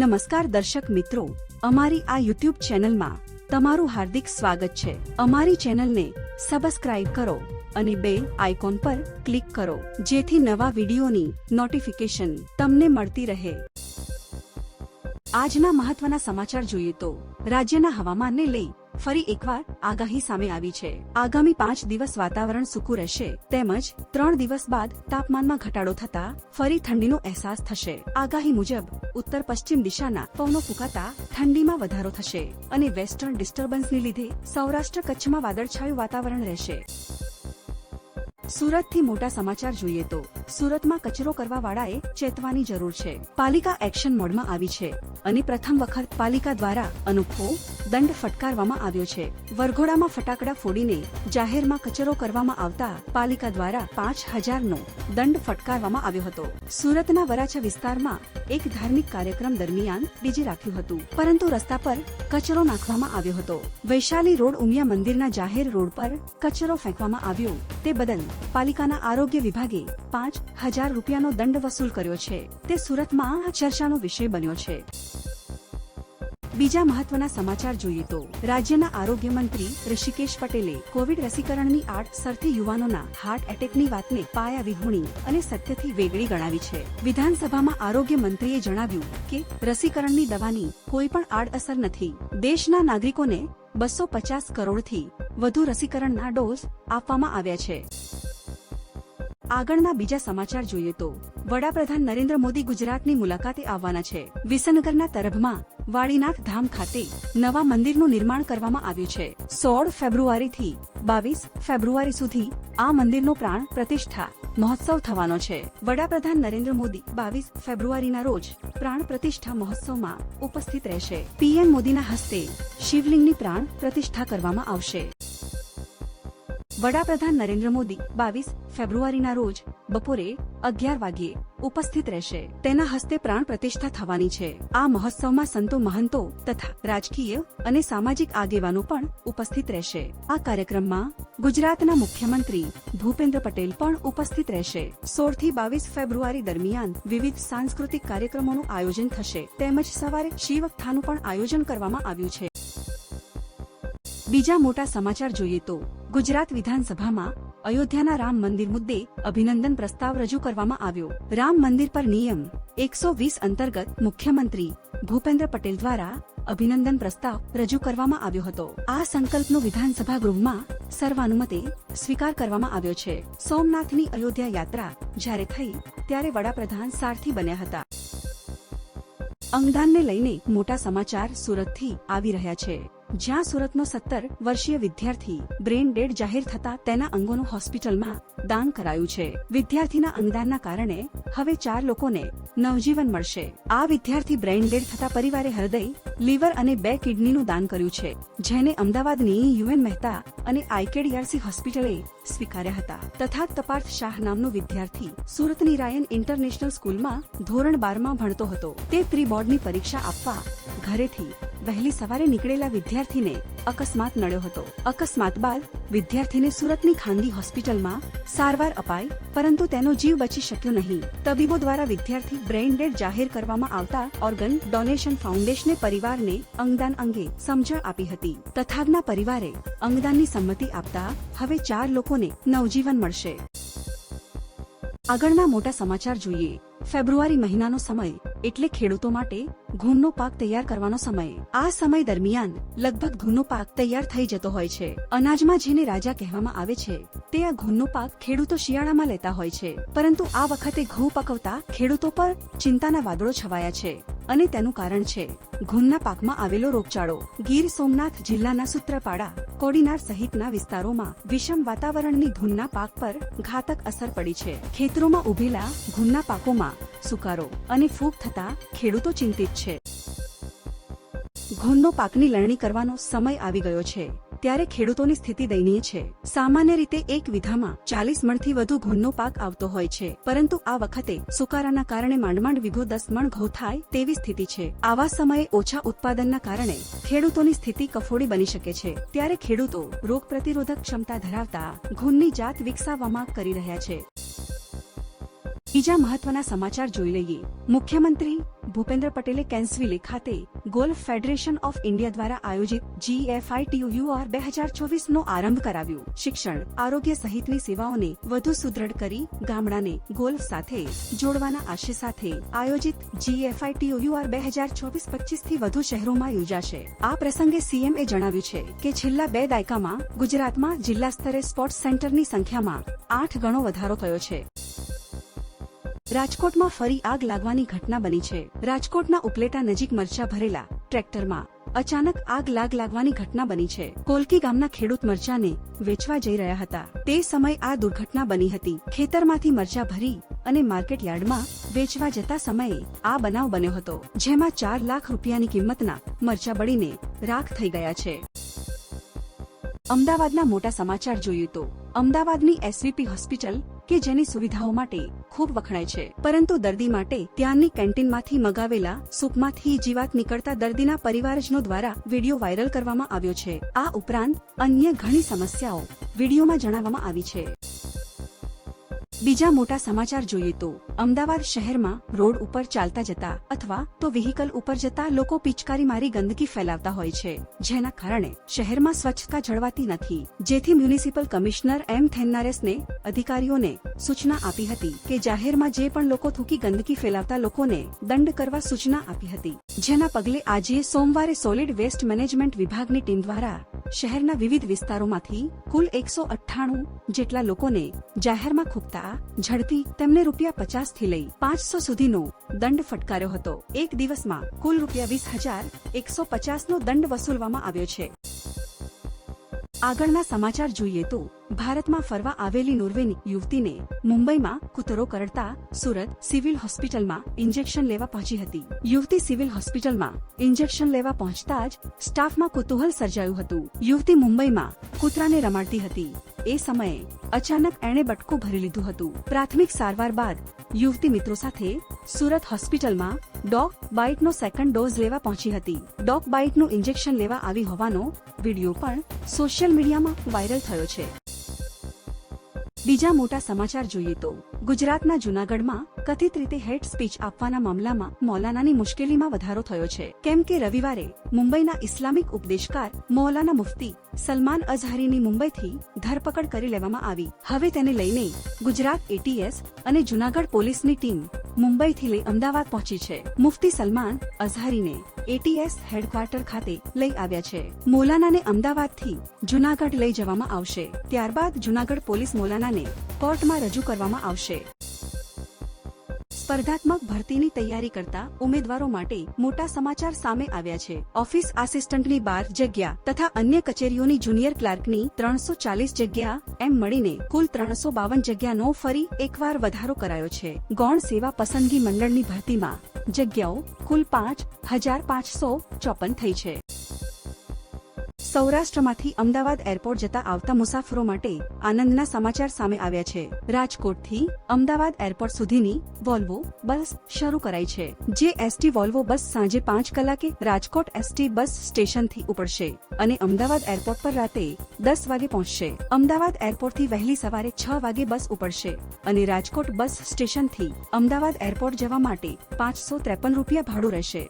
નમસ્કાર દર્શક મિત્રો, અમારી આ યુટ્યુબ ચેનલમાં તમારું હાર્દિક સ્વાગત છે. અમારી ચેનલને સબસ્ક્રાઇબ કરો અને બે આઇકોન પર ક્લિક કરો, જેથી નવા વિડીયોની નોટિફિકેશન તમને મળતી રહે. આજના મહત્વના સમાચાર જોઈએ તો, રાજ્યના હવામાનને લઈ ફરી એકવાર આગાહી સામે આવી છે. આગામી પાંચ દિવસ વાતાવરણ સૂકું રહેશે. તેમજ ત્રણ દિવસ બાદ તાપમાનમાં ઘટાડો થતા ફરી ઠંડીનો અહેસાસ થશે. આગાહી મુજબ ઉત્તર પશ્ચિમ દિશાના પવનો ફૂંકાતા ઠંડીમાં વધારો થશે અને વેસ્ટર્ન ડિસ્ટર્બન્સને લીધે સૌરાષ્ટ્ર કચ્છમાં વાદળછાયું વાતાવરણ રહેશે. સુરતથી મોટા સમાચાર જોઈએ તો સુરતમાં કચરો કરવા વાળાએ ચેતવાની જરૂર છે. પાલિકા એક્શન મોડમાં આવી છે અને પ્રથમ વખત પાલિકા દ્વારા અનોખો દંડ ફટકારવામાં આવ્યો છે. વરઘોડામાં ફટાકડા ફોડીને જાહેરમાં કચરો કરવામાં આવતા પાલિકા દ્વારા પાંચ હજારનો દંડ ફટકારવામાં આવ્યો હતો. સુરતના વરાછા વિસ્તારમાં એક ધાર્મિક કાર્યક્રમ દરમિયાન ડીજે રાખ્યું હતું, પરંતુ રસ્તા પર કચરો નાખવામાં આવ્યો હતો. વૈશાલી રોડ ઉમિયા મંદિરના જાહેર રોડ પર કચરો ફેંકવામાં આવ્યો. તે બદલ પાલિકાના આરોગ્ય વિભાગે પાંચ હજાર રૂપિયાનો દંડ વસૂલ કર્યો છે. તે સુરતમાં ચર્ચાનો વિષય બન્યો છે. બીજા મહત્વના સમાચાર જોઈએ તો, રાજ્યના આરોગ્ય મંત્રી ઋષિકેશ પટેલે કોવિડ રસીકરણની આડસરથી યુવાનોના હાર્ટ એટેકની વાતને પાયા વિહોણી અને સત્યથી વેગળી ગણાવી છે. વિધાનસભામાં આરોગ્ય મંત્રીએ જણાવ્યું કે, રસીકરણની દવાની કોઈ પણ આડઅસર નથી. દેશના નાગરિકોને બસો પચાસ કરોડથી વધુ રસીકરણના ડોઝ આપવામાં આવ્યા છે. આગળના બીજા સમાચાર જોઈએ તો વડાપ્રધાન નરેન્દ્ર મોદી ગુજરાતની મુલાકાતે આવવાના છે. વિસનગરના તરભમાં વાડીનાથ ધામ ખાતે નવા મંદિરનું નિર્માણ કરવામાં આવ્યું છે. સોળ ફેબ્રુઆરીથી બાવીસ ફેબ્રુઆરી સુધી આ મંદિરનો પ્રાણ પ્રતિષ્ઠા મહોત્સવ થવાનો છે. વડાપ્રધાન નરેન્દ્ર મોદી બાવીસ ફેબ્રુઆરીના રોજ પ્રાણ પ્રતિષ્ઠા મહોત્સવમાં ઉપસ્થિત રહેશે. પીએમ મોદીના હસ્તે શિવલિંગની પ્રાણ પ્રતિષ્ઠા કરવામાં આવશે. વડાપ્રધાન નરેન્દ્ર મોદી બાવીસ ફેબ્રુઆરીના રોજ બપોરે અગિયાર વાગ્યે ઉપસ્થિત રહેશે. તેના હસ્તે પ્રાણ પ્રતિષ્ઠા થવાની છે. આ મહોત્સવમાં સંતો મહંતો તથા રાજકીય અને સામાજિક આગેવાનો પણ ઉપસ્થિત રહેશે. આ કાર્યક્રમમાં ગુજરાતના મુખ્યમંત્રી ભૂપેન્દ્ર પટેલ પણ ઉપસ્થિત રહેશે. સોળથી બાવીસ ફેબ્રુઆરી દરમિયાન વિવિધ સાંસ્કૃતિક કાર્યક્રમોનું આયોજન થશે. તેમજ સવારે શિવકથાનું પણ આયોજન કરવામાં આવ્યું છે. બીજા મોટા સમાચાર જોઈએ તો ગુજરાત વિધાનસભામાં અયોધ્યાના રામ મંદિર મુદ્દે અભિનંદન પ્રસ્તાવ રજૂ કરવામાં આવ્યો. રામ મંદિર પર નિયમ એકસો વીસ અંતર્ગત મુખ્યમંત્રી ભૂપેન્દ્ર પટેલ દ્વારા અભિનંદન પ્રસ્તાવ રજૂ કરવામાં આવ્યો હતો. આ સંકલ્પનો વિધાનસભા ગૃહમાં સર્વાનુમતે સ્વીકાર કરવામાં આવ્યો છે. સોમનાથની અયોધ્યા યાત્રા જ્યારે થઈ, ત્યારે વડાપ્રધાન સારથી બન્યા હતા. અંગદાનને લઈને મોટા સમાચાર સુરતથી આવી રહ્યા છે. જ્યાં સુરતનો સત્તર વર્ષીય વિદ્યાર્થી બ્રેન ડેડ જાહેર થતા તેના અંગોનું હોસ્પિટલમાં દાન કરાયું છે. વિદ્યાર્થીના અંગદાનના કારણે હવે ચાર લોકોને નવજીવન મળશે. આ વિદ્યાર્થી બ્રેન ડેડ થતા પરિવારે હૃદય, લીવર અને બે કિડનીનું દાન કર્યું છે, જેને અમદાવાદની યુએન મહેતા અને આઈકેડીઆરસી હોસ્પિટલે સ્વીકાર્યા હતા. તથા તપાર્થ શાહ નામનો વિદ્યાર્થી સુરતની રાયન ઇન્ટરનેશનલ સ્કૂલમાં ધોરણ બારમાં ભણતો હતો. તે પ્રી બોર્ડની પરીક્ષા આપવા ઘરેથી વહેલી સવારે નીકળેલા વિદ્યાર્થીને અકસ્માત નડ્યો હતો. અકસ્માત બાદ વિદ્યાર્થીને સુરતની ખાનગી હોસ્પિટલમાં સારવાર અપાઈ, પરંતુ તેનો જીવ બચી શક્યો નહીં. તબીબો દ્વારા વિદ્યાર્થી બ્રેઇન ડેડ જાહેર કરવામાં આવતા ઓર્ગન ડોનેશન ફાઉન્ડેશને પરિવારને અંગદાન અંગે સમજણ આપી હતી. તથાગના પરિવારે અંગદાનની સંમતિ આપતા હવે ચાર લોકોને નવજીવન મળશે. આગળના મોટા સમાચાર જોઈએ. ફેબ્રુઆરી મહિનાનો સમય એટલે ખેડૂતો માટે ઘઉંનો પાક તૈયાર કરવાનો સમય. આ સમય દરમિયાન લગભગ ઘઉંનો પાક તૈયાર થઈ જતો હોય છે. અનાજમાં જેને રાજા કહેવામાં આવે છે, તે આ ઘઉંનો પાક ખેડૂતો શિયાળામાં લેતા હોય છે. પરંતુ આ વખતે ઘઉં પકવતા ખેડૂતો પર ચિંતાના વાદળો છવાયા છે. અને તેનું કારણ છે. ઘઉંના પાકમાં આવેલો રોગચાળો. ગીર સોમનાથ જિલ્લાના સૂત્રપાડા, કોડીનાર સહિતના વિસ્તારોમાં વિષમ વાતાવરણની ઘઉંના પાક પર ઘાતક અસર પડી છે. ખેતરોમાં ઉભેલા ઘઉંના પાકોમાં સુકારો અને ફૂગ થતા ખેડૂતો ચિંતિત છે. ઘઉંનો પાકની લણણી કરવાનો સમય આવી ગયો છે. ત્યારે ખેડૂતોની સ્થિતિ દયનીય છે. સામાન્ય રીતે એક વિધામાં ચાલીસ મણથી વધુ ઘઉંનો પાક આવતો હોય છે. પરંતુ આ વખતે સુકારાના કારણે માંડમાંડ વીઘો દસ મણ ઘઉં થાય તેવી સ્થિતિ છે. આવા સમયે ઓછા ઉત્પાદનના કારણે ખેડૂતોની સ્થિતિ કફોડી બની શકે છે. ત્યારે ખેડૂતો રોગ પ્રતિરોધક ક્ષમતા ધરાવતા ઘઉંની જાત વિકસાવવામાં કરી રહ્યા છે. બીજા મહત્વના સમાચાર જોઈ લઈએ. મુખ્યમંત્રી ભૂપેન્દ્ર પટેલે કેન્સવિલે ખાતે ગોલ્ફ ફેડરેશન ઓફ ઇન્ડિયા દ્વારા આયોજિત જીએફઆઈટીયુઆર બે હજાર ચોવીસ નો આરંભ કરાવ્યો. શિક્ષણ, આરોગ્ય સહિતની સેવાઓને વધુ સુદૃઢ કરી ગામડાને ગોલ્ફ સાથે જોડવાના આશય સાથે આયોજિત જીએફઆઈટીયુઆર બે હજાર ચોવીસ પચીસથી વધુ શહેરોમાં યોજાશે. આ પ્રસંગે સીએમએ જણાવ્યું છે કે છેલ્લા બે દાયકામાં ગુજરાતમાં જિલ્લા સ્તરે સ્પોર્ટ્સ સેન્ટરની સંખ્યામાં આઠ ગણો વધારો થયો છે. રાજકોટમાં ફરી આગ લાગવાની ઘટના બની છે. રાજકોટના ઉપલેટા નજીક મરચા ભરેલા ટ્રેક્ટરમાં અચાનક આગ લાગ લાગવાની ઘટના બની છે. કોલકી ગામના ખેડૂત મરચાને વેચવા જઈ રહ્યા હતા. તે સમયે આ દુર્ઘટના બની હતી. ખેતરમાંથી મરચા ભરી અને માર્કેટ યાર્ડમાં વેચવા જતા સમયે આ બનાવ બન્યો હતો, જેમાં ચાર લાખ રૂપિયાની કિંમતના મરચા બળીને રાખ થઈ ગયા છે. અમદાવાદના મોટા સમાચાર જોયું તો, અમદાવાદની એસવીપી હોસ્પિટલ કે જેની સુવિધાઓ માટે ખૂબ વખણાય છે. પરંતુ દર્દી માટે ત્યાંની કેન્ટીનમાંથી મગાવેલા સૂપમાંથી જીવાત નીકળતા દર્દીના પરિવારજનો દ્વારા વીડિયો વાયરલ કરવામાં આવ્યો છે. આ ઉપરાંત અન્ય ઘણી સમસ્યાઓ વિડીયોમાં જણાવવામાં આવી છે. બીજા મોટા સમાચાર જોઈએ તો અમદાવાદ શહેરમાં રોડ ઉપર ચાલતા જતા અથવા તો વ્હીકલ ઉપર જતા લોકો પિચકારી મારી ગંદકી ફેલાવતા હોય છે, જેના કારણે શહેરમાં સ્વચ્છતા જળવાતી નથી. જેથી મ્યુનિસિપલ કમિશનર એમ થેન્નારેસને અધિકારીઓને સૂચના આપી હતી કે જાહેરમાં જે પણ લોકો થૂકી ગંદકી ફેલાવતા લોકોને દંડ કરવા સૂચના આપી હતી. જેના પગલે આજે સોમવારે સોલિડ વેસ્ટ મેનેજમેન્ટ વિભાગની ટીમ દ્વારા શહેરના વિવિધ વિસ્તારોમાંથી કુલ એકસો અઠ્ઠાણું જેટલા લોકોને જાહેરમાં ખૂબતા ઝડપી તેમને રૂપિયા પચાસથી લઈ પાંચસો સુધીનો દંડ ફટકાર્યો હતો. એક દિવસમાં કુલ રૂપિયા વીસ હજાર એકસો પચાસનો દંડ વસૂલવામાં આવ્યો છે. આગળના સમાચાર જોઈએ તો ભારતમાં ફરવા આવેલી નોર્વેની યુવતીને મુંબઈમાં કૂતરો કરડતા સુરત સિવિલ હોસ્પિટલમાં ઇન્જેક્શન લેવા પહોંચી હતી. યુવતી સિવિલ હોસ્પિટલમાં ઇન્જેક્શન લેવા પહોંચતા જ સ્ટાફમાં કુતૂહલ સર્જાયું હતું. યુવતી મુંબઈમાં કૂતરાને રમાડતી હતી. એ સમયે અચાનક એણે બટકું ભરી લીધું હતું. પ્રાથમિક સારવાર બાદ યુવતી મિત્રો સાથે સુરત હોસ્પિટલમાં ડોગ બાઇટનો સેકન્ડ ડોઝ લેવા પહોંચી હતી. ડોગ બાઇટનું ઇન્જેક્શન લેવા આવી હોવાનો વીડિયો પણ સોશિયલ મીડિયામાં વાયરલ થયો છે. બીજા મોટા સમાચાર જોઈએ તો ગુજરાતના જૂનાગઢમાં કથિત રીતે હેડ સ્પીચ આપવાના મામલામાં મૌલાનાની મુશ્કેલીમાં વધારો થયો છે. કેમ કે રવિવારે મુંબઈના ઇસ્લામિક ઉપદેશકાર મૌલાના મુફતી સલમાન અઝહરીની મુંબઈથી ધરપકડ કરી લેવામાં આવી. હવે તેને લઈને ગુજરાત એટીએસ અને જુનાગઢ પોલીસની ટીમ મુંબઈથી લઈ અમદાવાદ પહોંચી છે. મુફતી સલમાન અઝહરીને એટીએસ હેડક્વાર્ટર ખાતે લઈ આવ્યા છે. મૌલાનાને અમદાવાદથી જુનાગઢ લઈ જવામાં આવશે. ત્યારબાદ જુનાગઢ પોલીસ મૌલાનાને કોર્ટમાં રજૂ કરવામાં આવશે. સ્પર્ધાત્મક ભરતીની તૈયારી કરતા ઉમેદવારો માટે મોટા સમાચાર સામે આવ્યા છે. ઓફિસ આસિસ્ટન્ટની બાર જગ્યા તથા અન્ય કચેરીઓની જુનિયર ક્લાર્કની ત્રણસો ચાલીસ જગ્યા એમ મળીને કુલ ત્રણસો બાવન જગ્યાનો ફરી એકવાર વધારો કરાયો છે. ગૌણ સેવા પસંદગી મંડળની ભરતીમાં જગ્યાઓ કુલ પાંચ હજાર પાંચસો ચોપન થઈ છે. સૌરાષ્ટ્રમાંથી અમદાવાદ એરપોર્ટ જતા આવતા મુસાફરો માટે આનંદના સમાચાર સામે આવ્યા છે. રાજકોટથી અમદાવાદ એરપોર્ટ સુધીની વોલ્વો બસ શરૂ કરાઈ છે. જે એસટી વોલ્વો બસ સાંજે પાંચ કલાકે રાજકોટ એસટી બસ સ્ટેશનથી ઉપડશે અને અમદાવાદ એરપોર્ટ પર રાતે દસ વાગે પહોંચશે. અમદાવાદ એરપોર્ટથી વહેલી સવારે છ વાગે બસ ઉપડશે અને રાજકોટ બસ સ્ટેશનથી અમદાવાદ એરપોર્ટ જવા માટે પાંચસો ત્રેપન રૂપિયા ભાડું રહેશે.